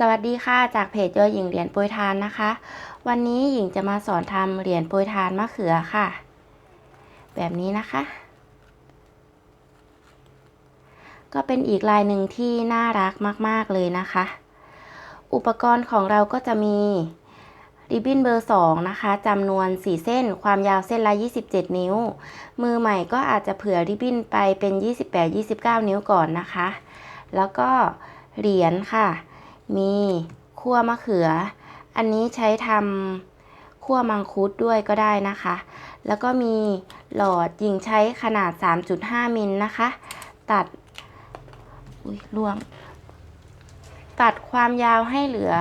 สวัสดีค่ะ จากเพจโยหญิงเหรียญปรยทานนะคะ วันนี้หญิงจะมาสอนทำเหรียญปรยทานมะเขือค่ะ แบบนี้นะคะ ก็เป็นอีกลายหนึ่งที่น่ารักมาก ๆ เลยนะคะ อุปกรณ์ของเราก็จะมีริบบิ้นเบอร์ 2 นะคะจำนวน 4 เส้น ความยาวเส้นละ 27 นิ้ว มือใหม่ก็อาจจะเผื่อริบบิ้นไปเป็น 28-29 นิ้วก่อนนะคะ แล้วก็เหรียญค่ะ มีคั่วมะเขือ อันนี้ใช้ทำคั่วมังคุดด้วยก็ได้นะคะ แล้วก็มีหลอดยิงใช้ขนาด 3.5 มิลนะคะ ตัดอุ้ยล่วง ตัดความยาวให้เหลือ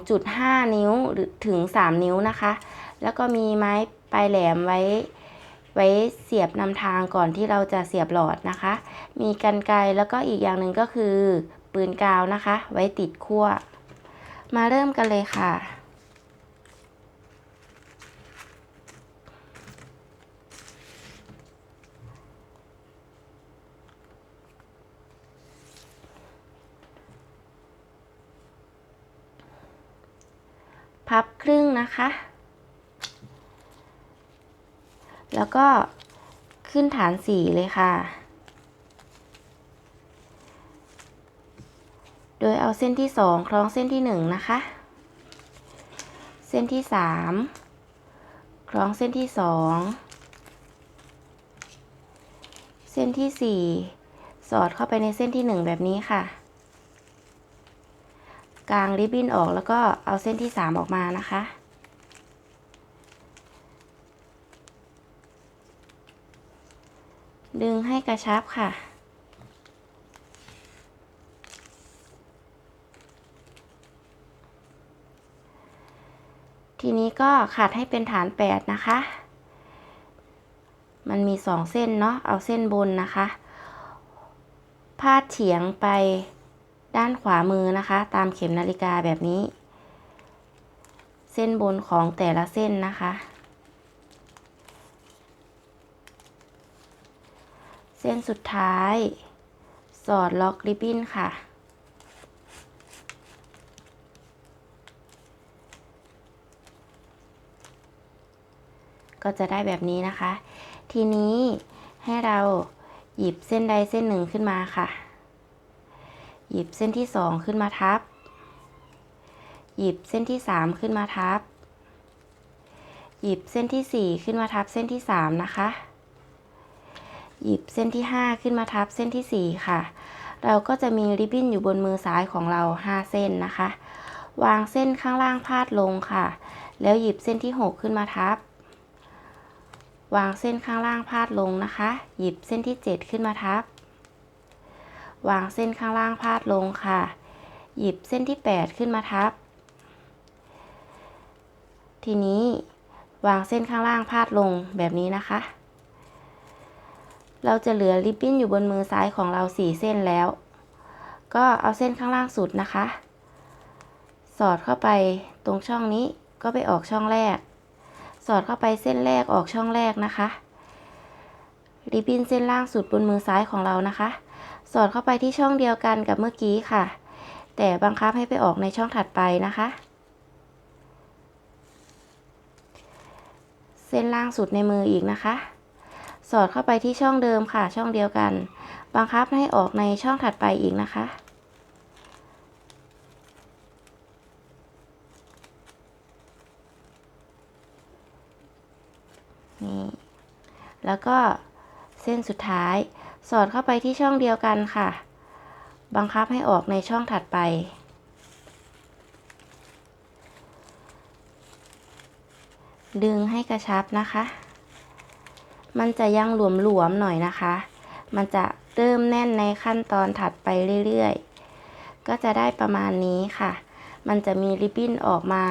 2.5 นิ้วหรือถึง 3 นิ้วนะคะ แล้วก็มีไม้ปลายแหลมไว้ไว้เสียบนำทางก่อนที่เราจะเสียบหลอดนะคะ มีกันไกรแล้วก็อีกอย่างหนึ่งก็คือ ปืนกาวนะคะ ไว้ติดขั้ว มาเริ่มกันเลยค่ะ พับครึ่งนะคะ แล้วก็ขึ้นฐานสีเลยค่ะ โดย เอาเส้นที่สองคล้องเส้นที่หนึ่งนะคะ เส้นที่สามคล้องเส้นที่สองเส้นที่สี่สอดเข้าไปในเส้นที่หนึ่งแบบนี้ค่ะ กางริบบิ้นออกแล้วก็เอาเส้นที่สามออกมานะคะดึงให้กระชับค่ะ ทีนี้ก็ขัดให้เป็นฐานแปดนะคะ มันมีสองเส้นเนาะ เอาเส้นบนนะคะ พาดเฉียงไปด้านขวามือนะคะ ตามเข็มนาฬิกาแบบนี้ เส้นบนของแต่ละเส้นนะคะ เส้นสุดท้าย สอดล็อกริบบิ้นค่ะ ก็จะได้แบบนี้นะคะ ทีนี้ให้เราหยิบเส้นใดเส้นหนึ่งขึ้นมาค่ะ หยิบเส้นที่สองขึ้นมาทับ หยิบเส้นที่สามขึ้นมาทับ หยิบเส้นที่สี่ขึ้นมาทับเส้นที่สามนะคะ หยิบเส้นที่ห้าขึ้นมาทับเส้นที่สี่ค่ะ เราก็จะมีริบบิ้นอยู่บนมือซ้ายของเราห้าเส้นนะคะ วางเส้นข้างล่างพาดลงค่ะ แล้วหยิบเส้นที่หกขึ้นมาทับ วางเส้นข้างล่างพาดลงนะคะ หยิบเส้นที่ 7 ขึ้นมาทับ วางเส้นข้างล่างพาดลงค่ะ หยิบเส้นที่ 8 ขึ้นมาทับ ทีนี้วางเส้นข้างล่างพาดลงแบบนี้นะคะ เราจะเหลือริบบิ้นอยู่บนมือซ้ายของเรา4เส้นแล้ว ก็เอาเส้นข้างล่างสุดนะคะ สอดเข้าไปตรงช่องนี้ก็ไปออกช่องแรก สอดเข้าไปเส้นแรกออกช่องแรกนะคะ ริบบิ้นเส้นล่างสุดบนมือซ้ายของเรานะคะ สอดเข้าไปที่ช่องเดียวกันกับเมื่อกี้ค่ะ แต่บังคับให้ไปออกในช่องถัดไปนะคะ เส้นล่างสุดในมืออีกนะคะ สอดเข้าไปที่ช่องเดิมค่ะ ช่องเดียวกัน บังคับให้ออกในช่องถัดไปอีกนะคะ แล้วก็เส้นสุดท้าย สอดเข้าไปที่ช่องเดียวกันค่ะ บังคับให้ออกในช่องถัดไป ดึงให้กระชับนะคะ มันจะยังหลวมๆหน่อยนะคะ มันจะเริ่มแน่นในขั้นตอนถัดไปเรื่อยๆ ก็จะได้ประมาณนี้ค่ะ มันจะมีริบบิ้นออกมา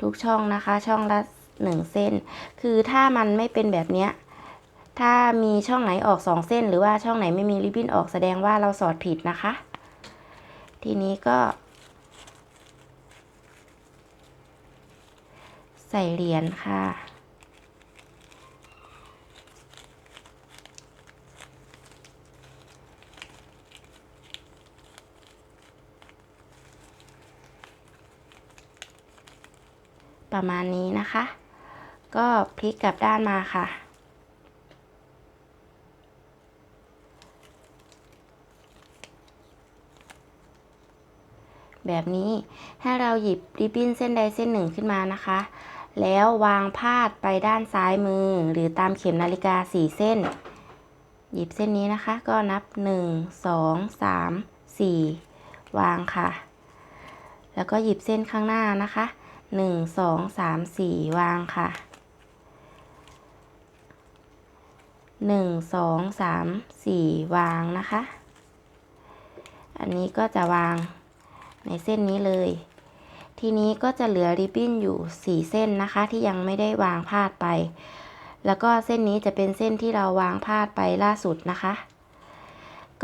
ทุกช่องนะคะ ช่องละ หนึ่งเส้น คือถ้ามันไม่เป็นแบบเนี้ยถ้ามีช่องไหนออกสองเส้น หรือว่าช่องไหนไม่มีริบบิ้นออกแสดงว่าเราสอดผิดนะคะ ทีนี้ก็ ใส่เหรียญค่ะประมาณนี้นะคะ ก็พลิกกลับด้านมาค่ะ แบบนี้ให้เราหยิบริบบิ้นเส้นใดเส้นหนึ่งขึ้นมานะคะ แล้ววางพาดไปด้านซ้ายมือหรือตามเข็มนาฬิกาสี่เส้น หยิบเส้นนี้นะคะ ก็นับ 1 2 3 4 วางค่ะ แล้วก็หยิบเส้นข้างหน้านะคะ 1 2 3 4 วางค่ะ 1 2 3 4วางนะคะ อันนี้ก็จะวางในเส้นนี้เลย ทีนี้ก็จะเหลือริบบิ้นอยู่4เส้นนะคะที่ยังไม่ได้วางพาดไป แล้วก็เส้นนี้จะเป็นเส้นที่เราวางพาดไปล่าสุดนะคะ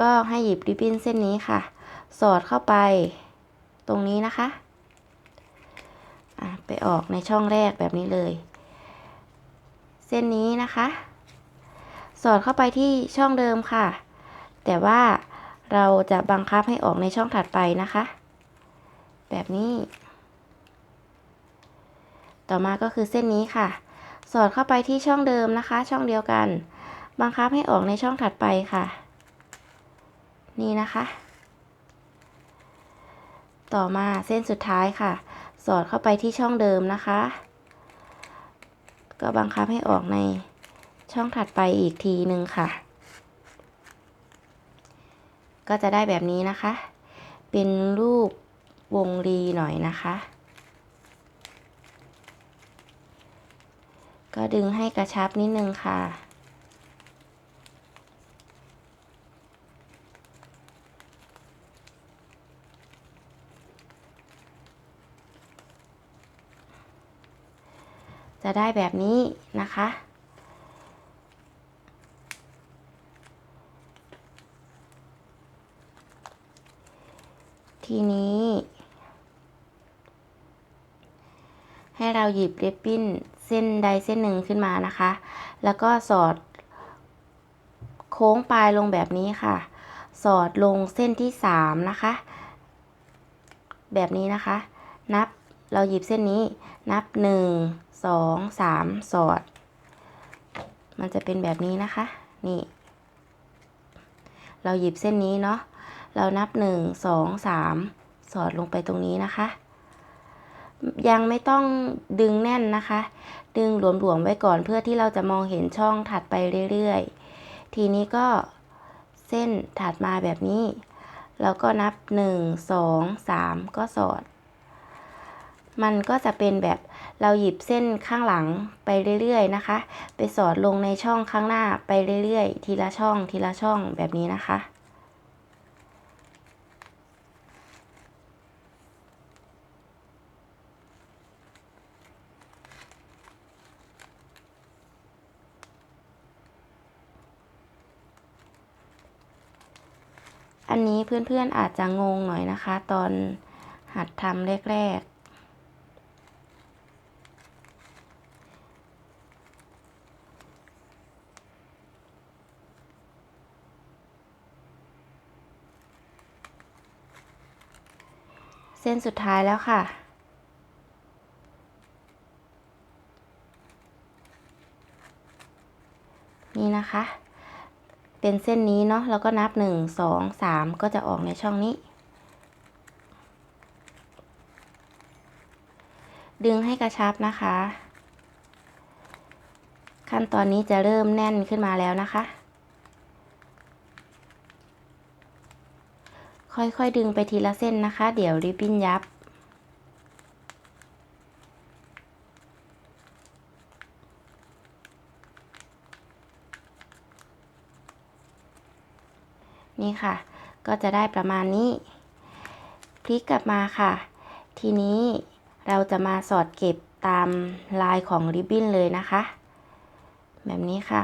ก็ให้หยิบริบบิ้นเส้นนี้ค่ะ สอดเข้าไปตรงนี้นะคะไปออกในช่องแรกแบบนี้เลย เส้นนี้นะคะ สอดเข้าไปที่ช่องเดิมค่ะ แต่ว่าเราจะบังคับให้ออกในช่องถัดไปนะคะ แบบนี้ ต่อมาก็คือเส้นนี้ค่ะ สอดเข้าไปที่ช่องเดิมนะคะ ช่องเดียวกัน บังคับให้ออกในช่องถัดไปค่ะ นี่นะคะ ต่อมาเส้นสุดท้ายค่ะ สอดเข้าไปที่ช่องเดิมนะคะ ก็บังคับให้ออกใน ช่องถัดไปอีกทีหนึ่งค่ะ ก็จะได้แบบนี้นะคะ เป็นรูปวงรีหน่อยนะคะ ก็ดึงให้กระชับนิดนึงค่ะจะได้แบบนี้นะคะ ทีนี้ ให้เราหยิบริบบิ้นเส้นใดเส้นหนึ่งขึ้นมานะคะ แล้วก็สอด โค้งปลายลงแบบนี้ค่ะ สอดลงเส้นที่สามนะคะ แบบนี้นะคะ นับเราหยิบเส้นนี้นับหนึ่งสองสามสอด มันจะเป็นแบบนี้นะคะ นี่ เราหยิบเส้นนี้เนาะ เรานับหนึ่งสองสามสอดลงไปตรงนี้นะคะ ยังไม่ต้องดึงแน่นนะคะ ดึงหลวมๆไว้ก่อนเพื่อที่เราจะมองเห็นช่องถัดไปเรื่อยๆ ทีนี้ก็เส้นถัดมาแบบนี้แล้วก็นับ 1 2 3 ก็สอด มันก็จะเป็นแบบเราหยิบเส้นข้างหลังไปเรื่อยๆนะคะ ไปสอดลงในช่องข้างหน้าไปเรื่อยๆ ทีละช่องทีละช่องแบบนี้นะคะ เพื่อนๆอาจจะงงหน่อยนะคะ ตอนหัดทำแรกๆ เส้นสุดท้ายแล้วค่ะนี่นะคะ เป็นเส้นนี้เนาะแล้วก็นับ 1 2 3 ก็จะออกในช่องนี้ ดึงให้กระชับนะคะ ขั้นตอนนี้จะเริ่มแน่นขึ้นมาแล้วนะคะ ค่อยๆดึงไปทีละเส้นนะคะ เดี๋ยวริบบิ้นยับ นี่ค่ะ ก็จะได้ประมาณนี้ พลิกกลับมาค่ะ ทีนี้เราจะมาสอดเก็บตามลายของริบบิ้นเลยนะคะ แบบนี้ค่ะ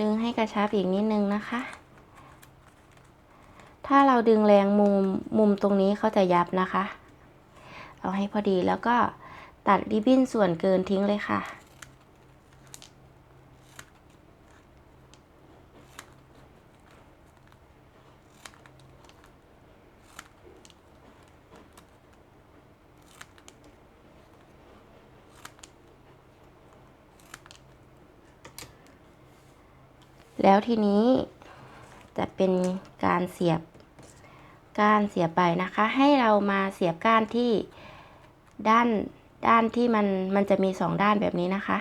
ดึงให้กระชับอีกนิดนึงนะคะ ถ้าเราดึงแรงมุมมุมตรงนี้เขาจะยับนะคะ เอาให้พอดีแล้วก็ตัดริบบิ้นส่วนเกินทิ้งเลยค่ะ แล้วทีนี้จะเป็นการเสียบก้านเสียบไปนะคะ ให้เรามาเสียบก้านที่ด้านด้านที่มันมันจะมีสองด้านแบบนี้นะคะ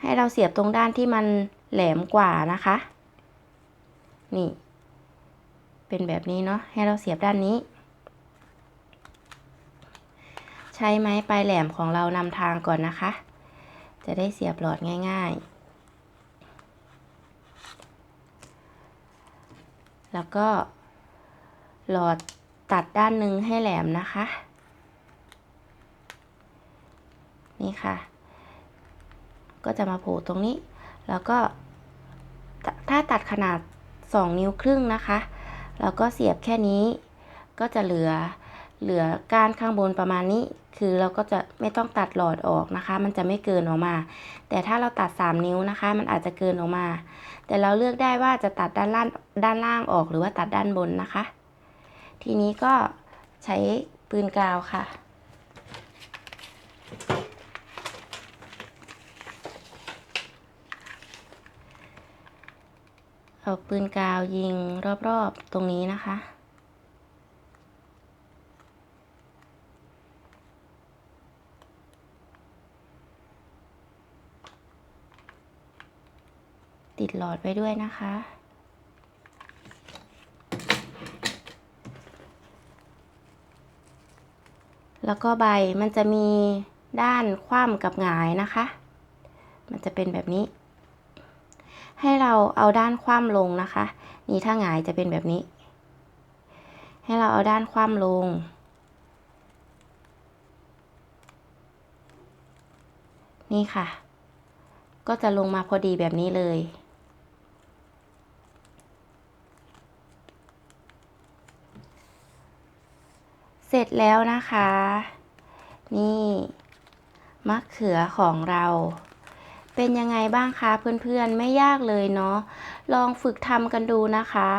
ให้เราเสียบตรงด้านที่มันแหลมกว่านะคะ นี่ เป็นแบบนี้เนาะให้เราเสียบด้านนี้ ใช้ไม้ปลายแหลมของเรานำทางก่อนนะคะ จะได้เสียบหลอดง่าย ๆ แล้วก็หลอดตัดด้านหนึ่งให้แหลมนะคะ นี่ค่ะ ก็จะมาโผล่ตรงนี้ แล้วก็ถ้าตัดขนาด 2 นิ้วครึ่งนะคะ แล้วก็เสียบแค่นี้ ก็จะเหลือ เหลือก้านข้างบนประมาณนี้ คือเราก็จะไม่ต้องตัดหลอดออกนะคะ มันจะไม่เกินออกมา แต่ถ้าเราตัด 3 นิ้วนะคะ มันอาจจะเกินออกมา แต่เราเลือกได้ว่าจะตัดด้านล่างด้านล่างออกหรือว่าตัดด้านบนนะคะ ทีนี้ก็ใช้ปืนกาวค่ะเอาปืนกาวยิงรอบๆตรงนี้นะคะ ติดหลอดไว้ด้วยนะคะ แล้วก็ใบมันจะมีด้านคว่ำกับหงายนะคะ มันจะเป็นแบบนี้ ให้เราเอาด้านคว่ำลงนะคะ นี่ถ้าหงายจะเป็นแบบนี้ ให้เราเอาด้านคว่ำลง นี่ค่ะ ก็จะลงมาพอดีแบบนี้เลย เสร็จแล้วนะคะ นี่มะเขือของเรา เป็นยังไงบ้างคะเพื่อนๆไม่ยากเลยเนาะลองฝึกทำกันดูนะคะ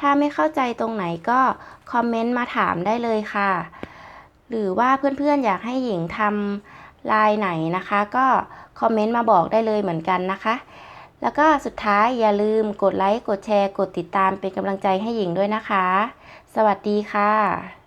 ถ้าไม่เข้าใจตรงไหนก็คอมเมนต์มาถามได้เลยค่ะ หรือว่าเพื่อนๆอยากให้หญิงทำลายไหนนะคะ ก็คอมเมนต์มาบอกได้เลยเหมือนกันนะคะ แล้วก็สุดท้ายอย่าลืมกดไลค์กดแชร์ กดติดตามเป็นกำลังใจให้หญิงด้วยนะคะ สวัสดีค่ะ